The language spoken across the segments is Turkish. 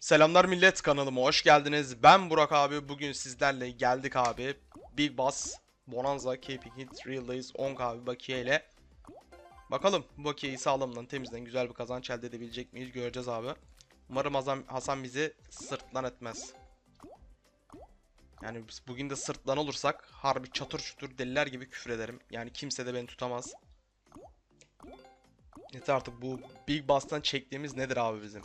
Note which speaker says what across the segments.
Speaker 1: Selamlar millet kanalıma hoş geldiniz. Ben Burak abi. Bugün sizlerle geldik abi. Big Boss, Bonanza, Keeping It Real'dayız. 10 abi bakiye ile. Bakalım bu bakiyeyi sağlamdan temizden güzel bir kazanç elde edebilecek miyiz göreceğiz abi. Umarım Hasan, Hasan bizi sırtlan etmez. Yani bugün de sırtlan olursak harbi çatır çutur deliler gibi küfür ederim. Yani kimse de beni tutamaz. Yeter artık bu Big Boss'tan çektiğimiz nedir abi bizim?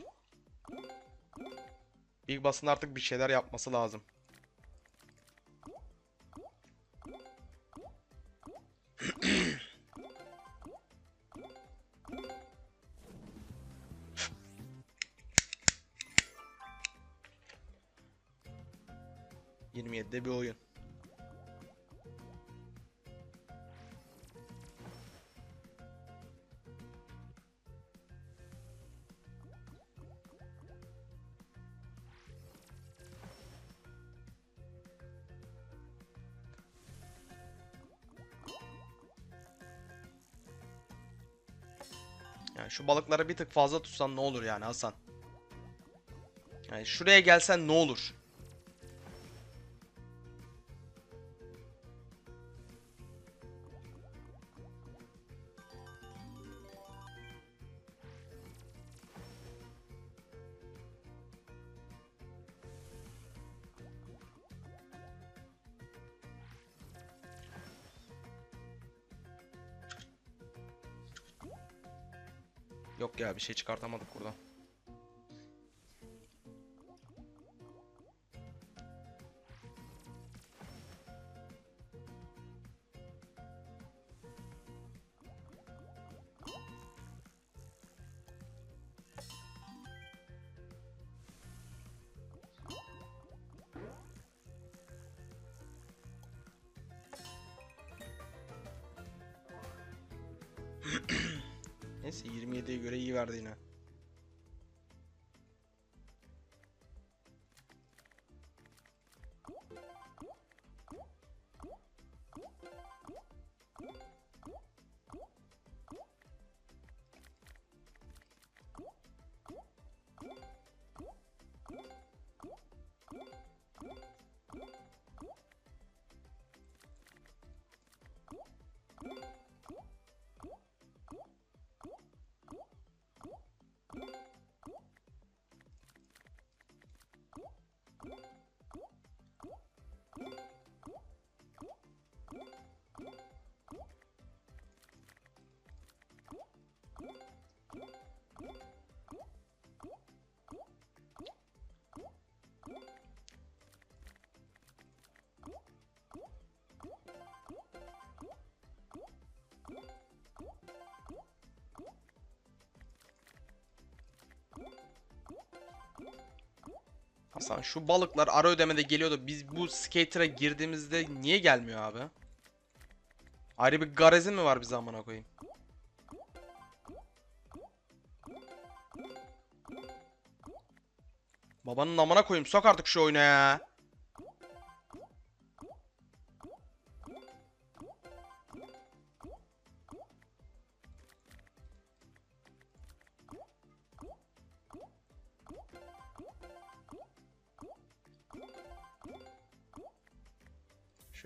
Speaker 1: Big Boss'ın artık bir şeyler yapması lazım. ...27'de bir oyun. Yani şu balıkları bir tık fazla tutsan ne olur yani Hasan? Yani şuraya gelsen ne olur? Yok ya bir şey çıkartamadık buradan. Neyse 27'ye göre iyi verdi yine. Hasan şu balıklar ara ödemede geliyordu. Biz bu skater'a girdiğimizde niye gelmiyor abi? Ayrı bir garezin mi var bize amına koyayım? Babanın amına koyayım. Sok artık şu oyuna ya.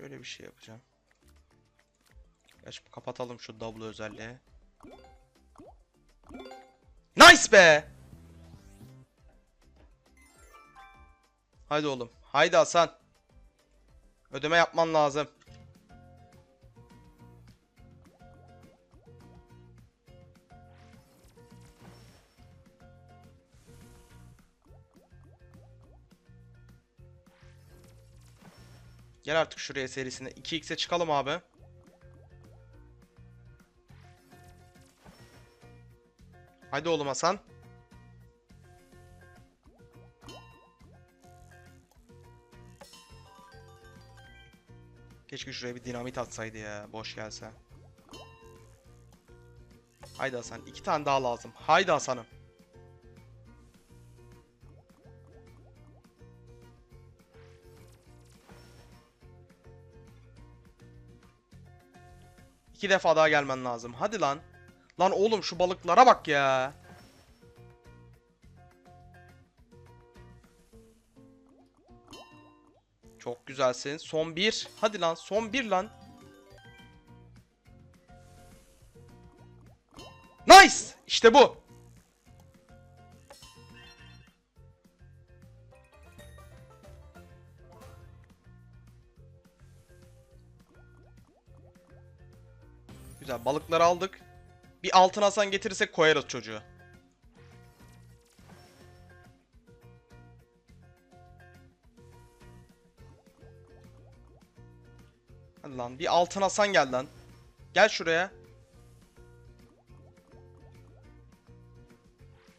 Speaker 1: Şöyle bir şey yapacağım. Geç kapatalım şu double özelliği. Nice be! Haydi oğlum. Haydi Hasan. Ödeme yapman lazım. Gel artık şuraya serisine. 2x'e çıkalım abi. Haydi oğlum Hasan. Keşke şuraya bir dinamit atsaydı ya. Boş gelse. Haydi Hasan. iki tane daha lazım. Haydi Hasan'ım. İki defa daha gelmen lazım. Hadi lan. Lan oğlum şu balıklara bak ya. Çok güzelsin. Son bir. Hadi lan son bir lan. Nice! İşte bu. Güzel balıkları aldık. Bir altın Hasan getirirsek koyarız çocuğu. Hadi lan bir altın Hasan gel lan. Gel şuraya.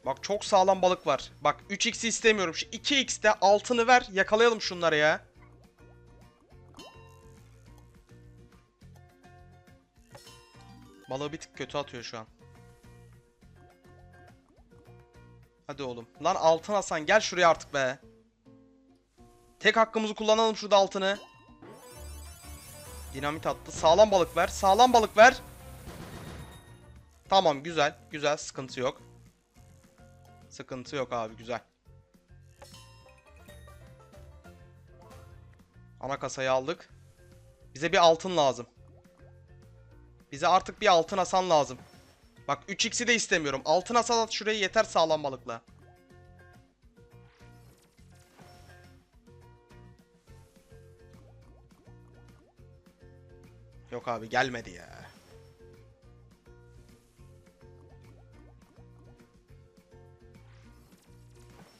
Speaker 1: Bak çok sağlam balık var. Bak 3x'i istemiyorum. Şu 2x'te altını ver. Yakalayalım şunları ya. Balığı bir tık kötü atıyor şu an. Hadi oğlum. Lan altın Hasan gel şuraya artık be. Tek hakkımızı kullanalım şurada altını. Dinamit attı. Sağlam balık ver. Sağlam balık ver. Tamam güzel. Güzel sıkıntı yok. Sıkıntı yok abi güzel. Ana kasayı aldık. Bize bir altın lazım. Bize artık bir altın asan lazım. Bak 3x'i de istemiyorum. Altın asan at şuraya yeter sağlam balıkla. Yok abi gelmedi ya.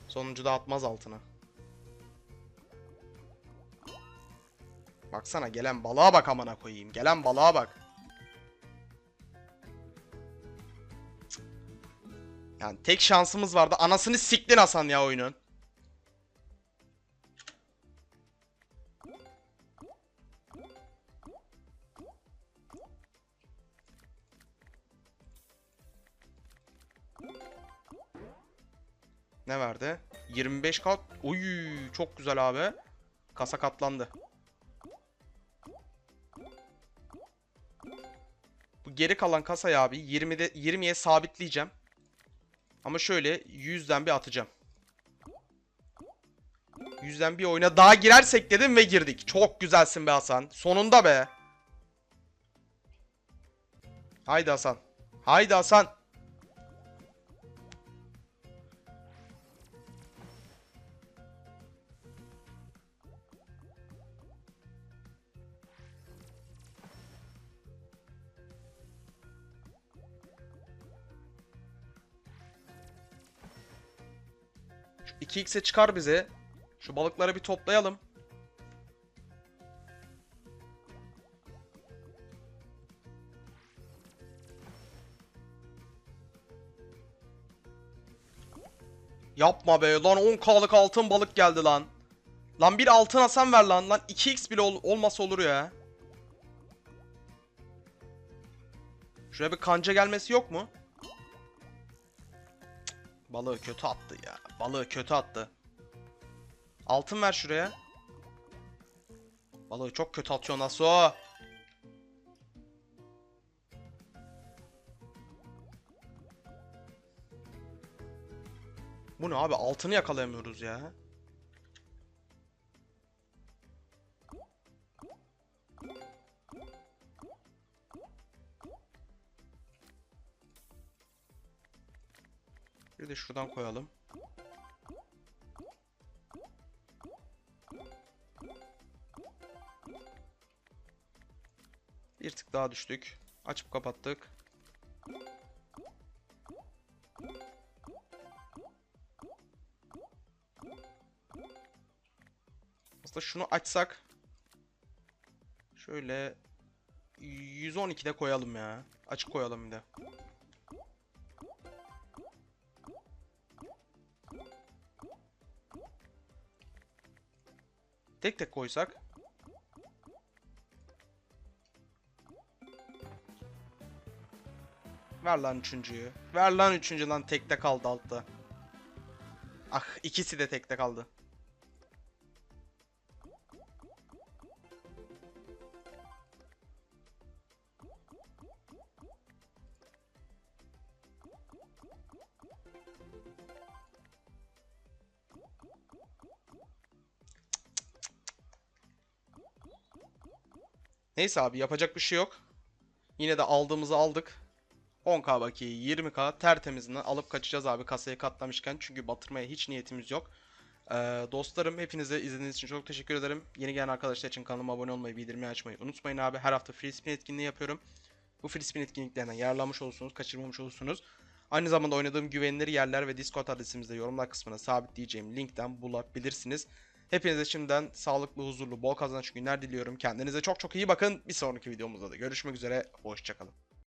Speaker 1: Sonuncu da atmaz altına. Baksana gelen balığa bak amına koyayım. Gelen balığa bak. Yani tek şansımız vardı. Anasını siktin Hasan ya oyunun. Ne verdi? 25 kat. Uy çok güzel abi. Kasa katlandı. Bu geri kalan kasayı abi 20'de 20'ye sabitleyeceğim. Ama şöyle 100'den bir atacağım. 100'den bir oyuna daha girersek dedim ve girdik. Çok güzelsin be Hasan. Sonunda be. Haydi Hasan. Haydi Hasan. 2x'e çıkar bize. Şu balıkları bir toplayalım. Yapma be lan 10k'lık altın balık geldi lan. Lan bir altın Hasan ver lan. Lan 2x bile ol olmasa olur ya. Şuraya bir kanca gelmesi yok mu? Balığı kötü attı ya. Balığı kötü attı. Altın ver şuraya. Balığı çok kötü atıyor nasıl o? Bu ne abi? Altını yakalayamıyoruz ya. Şuradan koyalım. Bir tık daha düştük. Açıp kapattık. Aslında şunu açsak şöyle 112'de koyalım ya. Açık koyalım bir de. Tek tek koysak. Ver lan üçüncüyü. Ver lan üçüncü lan tekte kaldı altta. Ah ikisi de tekte kaldı. Neyse abi yapacak bir şey yok. Yine de aldığımızı aldık. 10k bakiyeyi 20k tertemizini alıp kaçacağız abi kasayı katlamışken. Çünkü batırmaya hiç niyetimiz yok. Ee, dostlarım hepinize izlediğiniz için çok teşekkür ederim. Yeni gelen arkadaşlar için kanalıma abone olmayı, bildirimi açmayı unutmayın abi. Her hafta free spin etkinliği yapıyorum. Bu free spin etkinliklerinden yararlanmış olursunuz, kaçırmamış olursunuz. Aynı zamanda oynadığım güvenilir yerler ve Discord adresimizde yorumlar kısmına sabitleyeceğim linkten bulabilirsiniz. Hepinize şimdiden sağlıklı, huzurlu, bol kazanç günler diliyorum. Kendinize çok çok iyi bakın. Bir sonraki videomuzda da görüşmek üzere. Hoşçakalın.